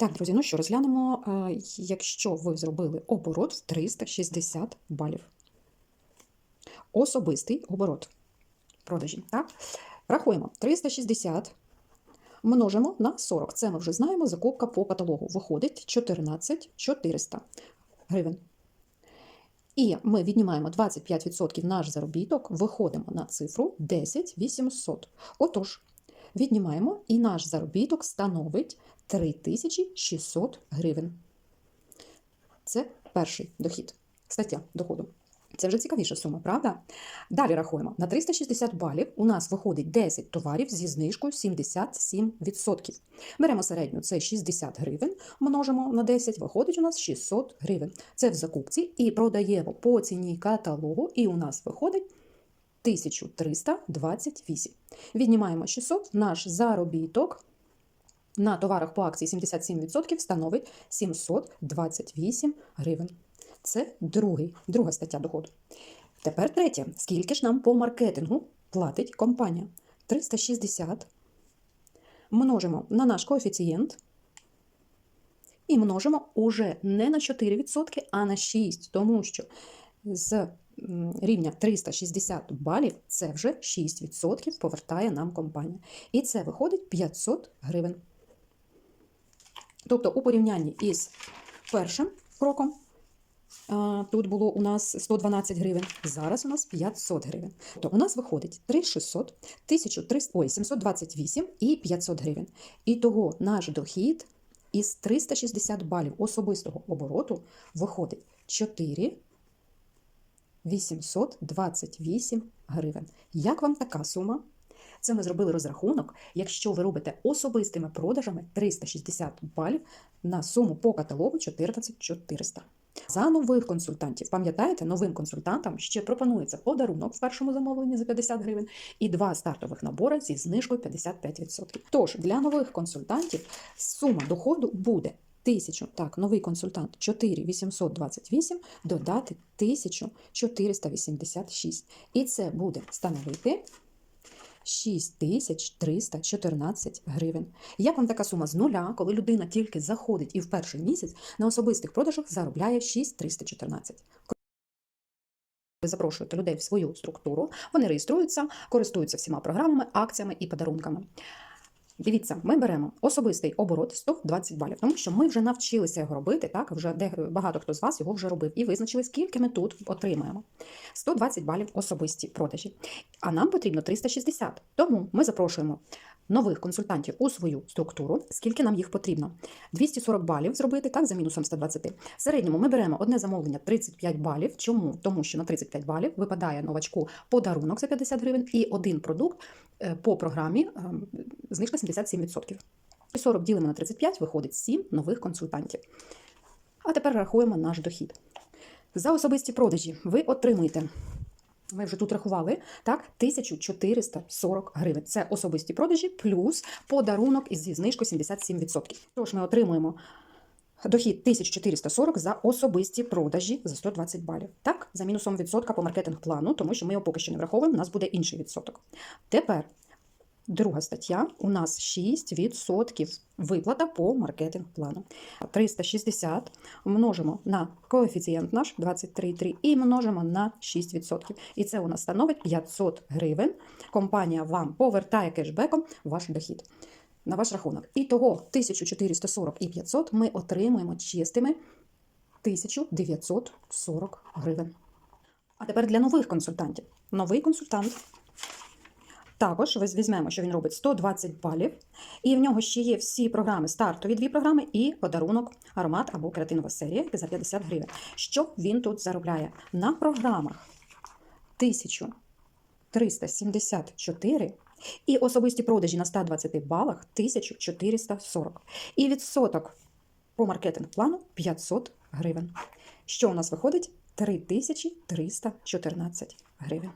Так, друзі, ну що, розглянемо, е, якщо ви зробили оборот в 360 балів. Особистий оборот продажі. Так? Рахуємо 360 множимо на 40. Це ми вже знаємо, закупка по каталогу. Виходить 14 400 гривень. І ми віднімаємо 25% наш заробіток, виходимо на цифру 10 800. Отож, віднімаємо, і наш заробіток становить 3600 гривень. Це перший дохід. Стаття доходу. Це вже цікавіша сума, правда? Далі рахуємо. На 360 балів у нас виходить 10 товарів зі знижкою 77%. Беремо середню, це 60 гривень, множимо на 10, виходить у нас 600 гривень. Це в закупці і продаємо по ціні каталогу, і у нас виходить 1328. Віднімаємо 600, наш заробіток на товарах по акції 77% становить 728 гривень. Це другий, друга стаття доходу. Тепер третє. Скільки ж нам по маркетингу платить компанія? 360 множимо на наш коефіцієнт і множимо уже не на 4%, а на 6%, тому що з рівня 360 балів це вже 6% повертає нам компанія. І це виходить 500 гривень. Тобто, у порівнянні із першим кроком, тут було у нас 112 гривень, зараз у нас 500 гривень. То у нас виходить 3600, 1300, ой, 728 і 500 гривень. І того наш дохід із 360 балів особистого обороту виходить 4 828 гривень. Як вам така сума? Це ми зробили розрахунок. Якщо ви робите особистими продажами 360 балів на суму по каталогу 14 400. За нових консультантів, пам'ятаєте, новим консультантам ще пропонується подарунок в першому замовленні за 50 гривень і два стартових набори зі знижкою 55%. Тож для нових консультантів сума доходу буде 1000, так, новий консультант 4828 додати 1486. І це буде становити 6314 гривень. Як вам така сума з нуля, коли людина тільки заходить і в перший місяць на особистих продажах заробляє 6314? Ви запрошуєте людей в свою структуру, вони реєструються, користуються всіма програмами, акціями і подарунками. Дивіться, ми беремо особистий оборот 120 балів, тому що ми вже навчилися його робити. Так, вже де багато хто з вас його вже робив і визначили, скільки ми тут отримаємо. 120 балів особисті продажі. А нам потрібно 360. Тому ми запрошуємо нових консультантів у свою структуру, скільки нам їх потрібно. 240 балів зробити, так, за мінусом 120. В середньому ми беремо одне замовлення 35 балів. Чому? Тому що на 35 балів випадає новачку подарунок за 50 гривень і один продукт е, по програмі знижка 77%. 40 ділимо на 35, виходить 7 нових консультантів. А тепер рахуємо наш дохід. За особисті продажі ви отримуєте ми вже тут рахували, так, 1440 гривень. Це особисті продажі плюс подарунок із зі знижкою 77%. Тож ми отримуємо дохід 1440 за особисті продажі за 120 балів. Так, за мінусом відсотка по маркетинг плану, тому що ми його поки що не враховуємо, у нас буде інший відсоток. Тепер Друга стаття у нас 6% виплата по маркетинг плану. 360 множимо на коефіцієнт наш 23,3 і множимо на 6%. І це у нас становить 500 гривень. Компанія вам повертає кешбеком ваш дохід на ваш рахунок. І того 1440 і 500 ми отримуємо чистими 1940 гривень. А тепер для нових консультантів. Новий консультант. Також візьмемо, що він робить 120 балів, і в нього ще є всі програми, стартові дві програми і подарунок, аромат або креатинова серія за 50 гривень. Що він тут заробляє? На програмах 1374 і особисті продажі на 120 балах 1440. І відсоток по маркетинг плану 500 гривень. Що у нас виходить? 3314 гривень.